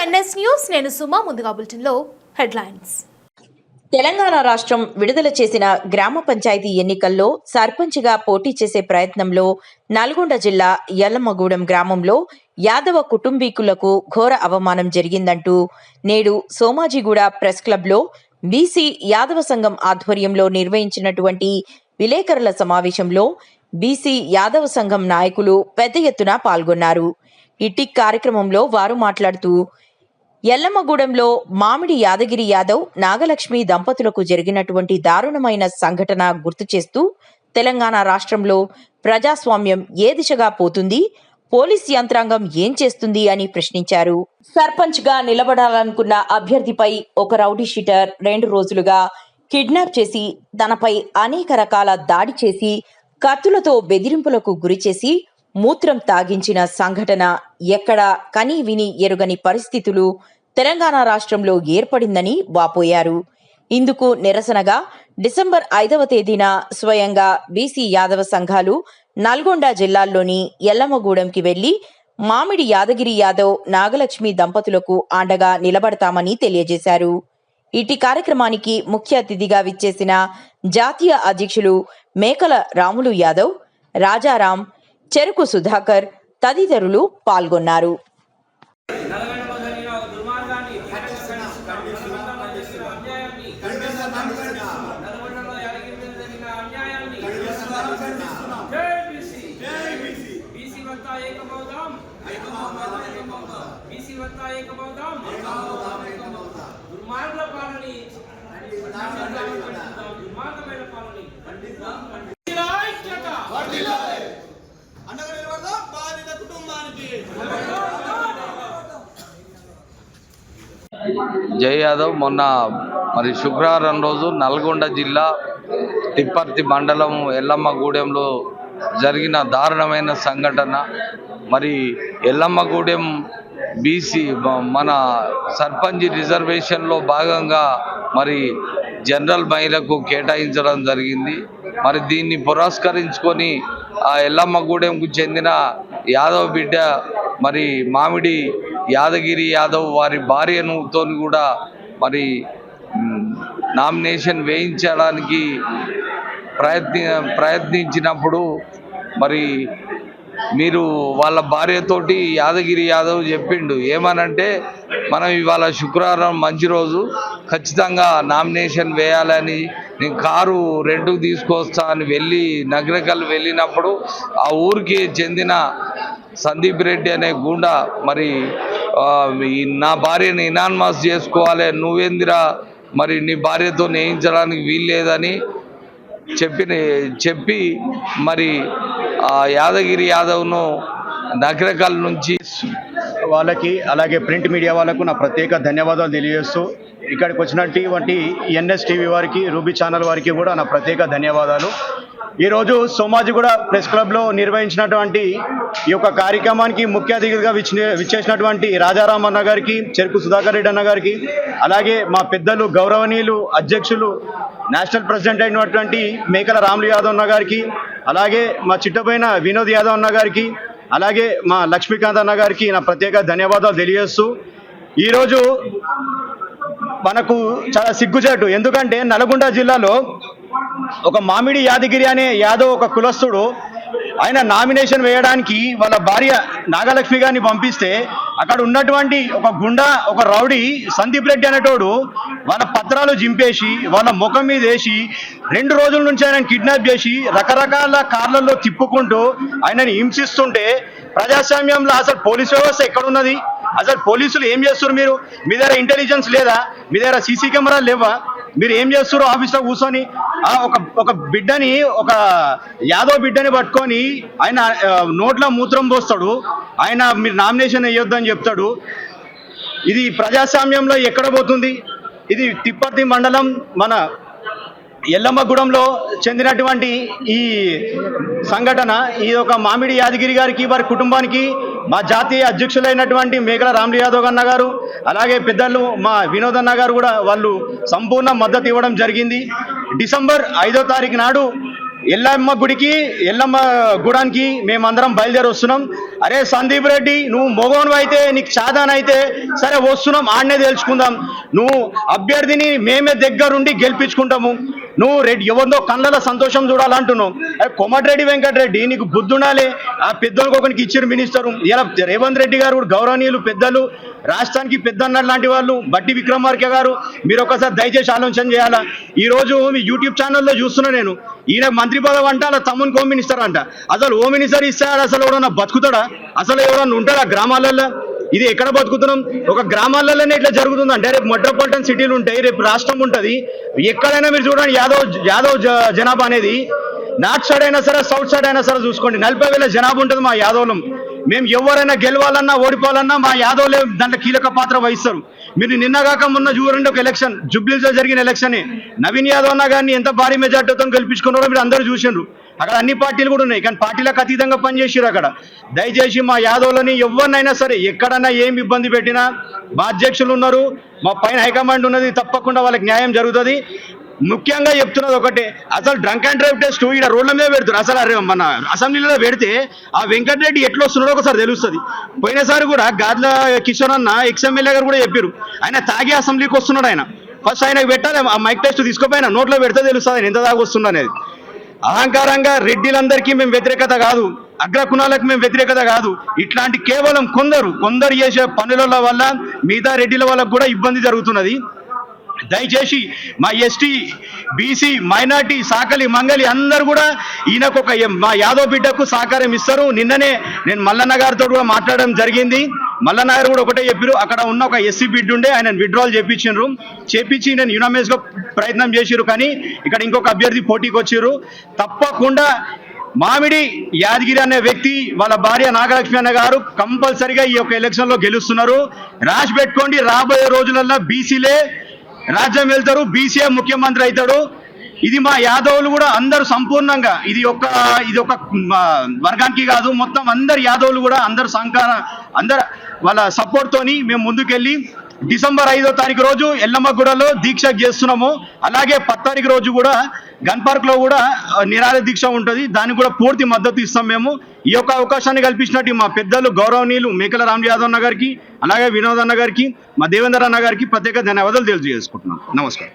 NS news నేను సుమా ముందుగా బులెటిన్లో హెడ్లైన్స్. తెలంగాణ రాష్ట్రం విడుదల చేసిన గ్రామ పంచాయతీ ఎన్నికల్లో సర్పంచ్గా పోటీ చేసే ప్రయత్నంలో నల్గొండ జిల్లా యల్లమ్మగూడెం గ్రామంలో యాదవ కుటుంబీకులకు ఘోర అవమానం జరిగిందంటూ నేడు సోమాజిగూడ ప్రెస్ క్లబ్లో బీసీ యాదవ సంఘం ఆధ్వర్యంలో నిర్వహించినటువంటి విలేకరుల సమావేశంలో బీసీ యాదవ సంఘం నాయకులు పెద్ద ఎత్తున పాల్గొన్నారు. ఇట్టి కార్యక్రమంలో వారు మాట్లాడుతూ ఎల్లమ్మగూడెంలో మామిడి యాదగిరి యాదవ్ నాగలక్ష్మి దంపతులకు జరిగినటువంటి దారుణమైన సంఘటన గుర్తు చేస్తూ తెలంగాణ రాష్ట్రంలో ప్రజాస్వామ్యం ఏ దిశగా పోతుంది పోలీస్ యంత్రాంగం ఏం చేస్తుంది అని ప్రశ్నించారు. సర్పంచ్గా నిలబడాలనుకున్న అభ్యర్థిపై ఒక రౌడీ షీటర్ రెండు రోజులుగా కిడ్నాప్ చేసి తనపై అనేక రకాల దాడి చేసి కత్తులతో బెదిరింపులకు గురిచేసి మూత్రం తాగించిన సంఘటన ఎక్కడ కని విని ఎరుగని పరిస్థితులు తెలంగాణ రాష్ట్రంలో ఏర్పడిందని వాపోయారు. ఇందుకు నిరసనగా డిసెంబర్ ఐదవ తేదీన స్వయంగా బీసీ యాదవ సంఘాలు నల్గొండ జిల్లాల్లోని ఎల్లమ్మగూడెంకి వెళ్ళి మామిడి యాదగిరి యాదవ్ నాగలక్ష్మి దంపతులకు అండగా నిలబడతామని తెలియజేశారు. ఇటీ కార్యక్రమానికి ముఖ్య అతిథిగా విచ్చేసిన జాతీయ అధ్యక్షులు మేకల రాములు యాదవ్ రాజారాం చెరుకు సుధాకర్ తదితరులు పాల్గొన్నారు నల్గొండలో జరిగిన ఒక దుర్మార్గాన్ని ఖండిస్తున్నాం. అన్యాయాన్ని నల్గొండలో యాదగిరి మీద జరిగిన అన్యాయాన్ని జై బీసీ. బీసీ వత్తా ఏకమవుదాం బీసీ వత్తా ఏకమవుదాం దుర్మార్గుల పాలని దుర్మార్గమైన పాలని బీసీల ఐక్యత. అండగా నిలబడదాం. బాధిత కుటుంబానికి. జై యాదవ్. మొన్న మరి శుక్రవారం రోజు నల్గొండ జిల్లా తిప్పర్తి మండలం ఎల్లమ్మగూడెంలో జరిగిన దారుణమైన సంఘటన. మరి ఎల్లమ్మగూడెం బీసీ మన సర్పంచ్ రిజర్వేషన్లో భాగంగా మరి జనరల్ మహిళకు కేటాయించడం జరిగింది. మరి దీన్ని పురస్కరించుకొని ఆ ఎల్లమ్మగూడెంకు చెందిన యాదవ్ బిడ్డ మరి మామిడి యాదగిరి యాదవ్ వారి భార్యను తోని కూడా మరి నామినేషన్ వేయించడానికి ప్రయత్ని ప్రయత్నించినప్పుడు మరి మీరు వాళ్ళ భార్యతోటి యాదగిరి యాదవ్ చెప్పిండు. ఏమనంటే మనం ఇవాళ శుక్రవారం మంచి రోజు ఖచ్చితంగా నామినేషన్ వేయాలని నేను కారు రెండుకు తీసుకొస్తా అని వెళ్ళి నగరకల్ వెళ్ళినప్పుడు ఆ ఊరికి చెందిన సందీప్ రెడ్డి అనే గుండా మరి ఈ నా భార్యని ఇనాన్మాస్ చేసుకోవాలి నువ్వేందిరా మరి నీ భార్యతో నేయించడానికి వీల్లేదని చెప్పిన చెప్పి మరి ఆ యాదగిరి యాదవ్ను నగరకల్ నుంచి వాళ్ళకి అలాగే ప్రింట్ మీడియా వాళ్ళకు నా ప్రత్యేక ధన్యవాదాలు తెలియజేస్తూ ఇక్కడికి వచ్చినటువంటి ఎన్ఎస్ టీవీ వారికి రూబీ ఛానల్ వారికి కూడా నా ప్రత్యేక ధన్యవాదాలు. ఈరోజు సోమాజిగూడ ప్రెస్ క్లబ్లో నిర్వహించినటువంటి ఈ యొక్క కార్యక్రమానికి ముఖ్య అతిథిగా విచ్చేసినటువంటి రాజారాం అన్న గారికి చెరుకు సుధాకర్ రెడ్డి అన్న గారికి అలాగే మా పెద్దలు గౌరవనీయులు అధ్యక్షులు నేషనల్ ప్రెసిడెంట్ అయినటువంటి మేకల రాములు యాదవ్ అన్న గారికి అలాగే మా చిట్టపోయిన వినోద్ యాదవ్ అన్న గారికి అలాగే మా లక్ష్మీకాంత్ అన్న గారికి నా ప్రత్యేక ధన్యవాదాలు తెలియజేస్తూ ఈరోజు మనకు చాలా సిగ్గుచేటు. ఎందుకంటే నల్గొండ జిల్లాలో ఒక మామిడి యాదగిరి అనే యాదవ్ ఒక కులస్తుడు ఆయన నామినేషన్ వేయడానికి వాళ్ళ భార్య నాగలక్ష్మి గారిని పంపిస్తే అక్కడ ఉన్నటువంటి ఒక గుండా ఒక రౌడీ సందీప్ రెడ్డి అనేటోడు వాళ్ళ పత్రాలు జింపేసి వాళ్ళ ముఖం మీద వేసి రెండు రోజుల నుంచి ఆయన కిడ్నాప్ చేసి రకరకాల కార్లలో తిప్పుకుంటూ ఆయనని హింసిస్తుంటే ప్రజాస్వామ్యంలో అసలు పోలీస్ వ్యవస్థ ఎక్కడున్నది? అసలు పోలీసులు ఏం చేస్తున్నారు మీరు? మీ దగ్గర ఇంటెలిజెన్స్ లేదా? మీ దగ్గర సీసీ కెమెరాలు లేవా? మీరు ఏం చేస్తారు ఆఫీస్లో కూర్చొని ఒక ఒక బిడ్డని ఒక యాదవ్ బిడ్డని పట్టుకొని ఆయన నోట్లో మూత్రం పోస్తాడు. ఆయన మీరు నామినేషన్ వేయొద్దని చెప్తాడు. ఇది ప్రజాస్వామ్యంలో ఎక్కడ పోతుంది? ఇది తిప్పర్తి మండలం మన ఎల్లమ్మగూడెంలో చెందినటువంటి ఈ సంఘటన. ఈ ఒక మామిడి యాదగిరి గారికి వారి కుటుంబానికి మా జాతీయ అధ్యక్షులైనటువంటి మేకల రామ్లీ యాదవ్ అన్న గారు అలాగే పెద్దలు మా వినోద్ అన్న గారు కూడా వాళ్ళు సంపూర్ణ మద్దతు ఇవ్వడం జరిగింది. డిసెంబర్ ఐదో తారీఖు నాడు ఎల్లమ్మ గుడికి ఎల్లమ్మ గుడానికి మేమందరం బయలుదేరి వస్తున్నాం. అరే సందీప్ రెడ్డి నువ్వు మొగోను అయితే నీకు చాదాన్ అయితే సరే వస్తున్నాం ఆడనే తెలుసుకుందాం నువ్వు అభ్యర్థిని మేమే దగ్గరుండి గెలిపించుకుంటాము. నువ్వు రెడ్డి ఎవరిదో కళ్ళలో సంతోషం చూడాలంటున్నావు. కొమటిరెడ్డి వెంకటరెడ్డి నీకు బుద్ధుండాలి ఆ పెద్దోళ్ళకి ఒకరికి ఇచ్చిన మినిస్టరు. ఇలా రేవంత్ రెడ్డి గారు కూడా గౌరవనీయులు పెద్దలు రాష్ట్రానికి పెద్దన్నర్ లాంటి వాళ్ళు బట్టి విక్రమార్క గారు మీరు ఒకసారి దయచేసి ఆలోచన చేయాలా? ఈ రోజు మీ యూట్యూబ్ ఛానల్లో చూస్తున్నా నేను. ఈయన మంత్రి పదవి అంట అలా తమ్మునికి హోమ్ మినిస్టర్ అంట. అసలు హోమ్ మినిస్టర్ ఇస్తాడు అసలు ఎవడన్నా బతుకుతాడా? అసలు ఎవడన్నా ఉంటాడా గ్రామాలలో ఇది ఎక్కడ బతుకుతున్నాం? ఒక గ్రామాలలోనే ఇట్లా జరుగుతుంది అంటే రేపు మెట్రోపాలిటన్ సిటీలు ఉంటాయి రేపు రాష్ట్రం ఉంటుంది. ఎక్కడైనా మీరు చూడండి యాదవ్ యాదవ్ జ- జనాభా అనేది. నార్త్ సైడ్ అయినా సరే సౌత్ సైడ్ అయినా సరే చూసుకోండి. నలభై వేల జనాభా ఉంటుంది మా యాదవ్లం. మేము ఎవరైనా గెలవాలన్నా ఓడిపోవాలన్నా మా యాదవ్లే దాంట్లో కీలక పాత్ర వహిస్తారు. మీరు నిన్నగాక మొన్న చూడండి ఒక ఎలక్షన్ జుబ్లీలో జరిగిన ఎలక్షనే నవీన్ యాదవ్ అన్న గారిని ఎంత భారీ మెజార్టీతో గెలిపించుకున్నారో మీరు అందరూ చూసిండ్రు. అక్కడ అన్ని పార్టీలు కూడా ఉన్నాయి కానీ పార్టీలకు అతీతంగా పనిచేసారు అక్కడ. దయచేసి మా యాదవ్లని ఎవరినైనా సరే ఎక్కడన్నా ఏం ఇబ్బంది పెట్టినా మా అధ్యక్షులు ఉన్నారు మా పైన హైకమాండ్ ఉన్నది తప్పకుండా వాళ్ళకి న్యాయం జరుగుతుంది. ముఖ్యంగా చెప్తున్నది ఒకటే. అసలు డ్రంక్ అండ్ డ్రైవ్ టెస్ట్ ఈడ రోడ్ల మీద పెడతారు అసలు అరే మన అసెంబ్లీలో పెడితే ఆ వెంకటరెడ్డి ఎట్లా వస్తున్నాడో ఒకసారి తెలుస్తుంది. పోయినసారి కూడా గాద్ల కిషోర్ అన్న ఎక్స్ఎమ్మెల్యే గారు కూడా చెప్పారు ఆయన తాగి అసెంబ్లీకి వస్తున్నాడు ఆయన. ఫస్ట్ ఆయనకు పెట్టాలి ఆ మైక్ టెస్ట్ తీసుకోపోయినా నోట్లో పెడితే తెలుస్తుంది ఆయన ఎంత దాకా వస్తుంది అనేది. అహంకారంగా రెడ్డిలందరికీ మేము వ్యతిరేకత కాదు. అగ్రకుణాలకు మేము వ్యతిరేకత కాదు. ఇట్లాంటి కేవలం కొందరు కొందరు చేసే పనుల వల్ల మిగతా రెడ్డిల వాళ్ళకు కూడా ఇబ్బంది జరుగుతున్నది. దయచేసి మా ఎస్టీ బీసీ మైనార్టీ సాకలి మంగలి అందరూ కూడా ఈయనకు ఒక మా యాదవ్ బిడ్డకు సహకారం ఇస్తారు. నిన్ననే నేను మల్లన్న గారితో కూడా మాట్లాడడం జరిగింది. మల్లన్న గారు కూడా ఒకటే చెప్పారు అక్కడ ఉన్న ఒక ఎస్సీ బిడ్డ ఉండే ఆయన విత్డ్రాల్ చేపించారు చేపించి నేను యునామేస్గా ప్రయత్నం చేసిరు కానీ ఇక్కడ ఇంకొక అభ్యర్థి పోటీకి వచ్చారు తప్పకుండా మామిడి యాదగిరి అనే వ్యక్తి వాళ్ళ భార్య నాగలక్ష్మి అన్న గారు కంపల్సరిగా ఈ యొక్క ఎలక్షన్లో గెలుస్తున్నారు. రాసి పెట్టుకోండి రాబోయే రోజులలో బీసీలే రాజ్యం వెళ్తారు బీసీఏ ముఖ్యమంత్రి అవుతాడు. ఇది మా యాదవులు కూడా అందరూ సంపూర్ణంగా ఇది ఒక ఇది ఒక వర్గానికి కాదు మొత్తం అందరు యాదవులు కూడా అందరు సంకార అందరు వాళ్ళ సపోర్ట్తోని మేము ముందుకెళ్ళి డిసెంబర్ ఐదో తారీఖు రోజు ఎల్లమ్మగూడలో దీక్ష చేస్తున్నాము. అలాగే పది రోజు కూడా గన్ పార్క్లో కూడా ఆ, నిరాహార దీక్ష ఉంటుంది. దానికి కూడా పూర్తి మద్దతు ఇస్తాం మేము. ఈ యొక్క అవకాశాన్ని కల్పించినట్టు మా పెద్దలు గౌరవనీయులు మేకల రామ్ యాదవ్ అన్న గారికి అలాగే వినోద్ అన్న గారికి మా దేవేందర్ అన్న గారికి ప్రత్యేక ధన్యవాదాలు తెలియజేసుకుంటున్నాను నమస్కారం.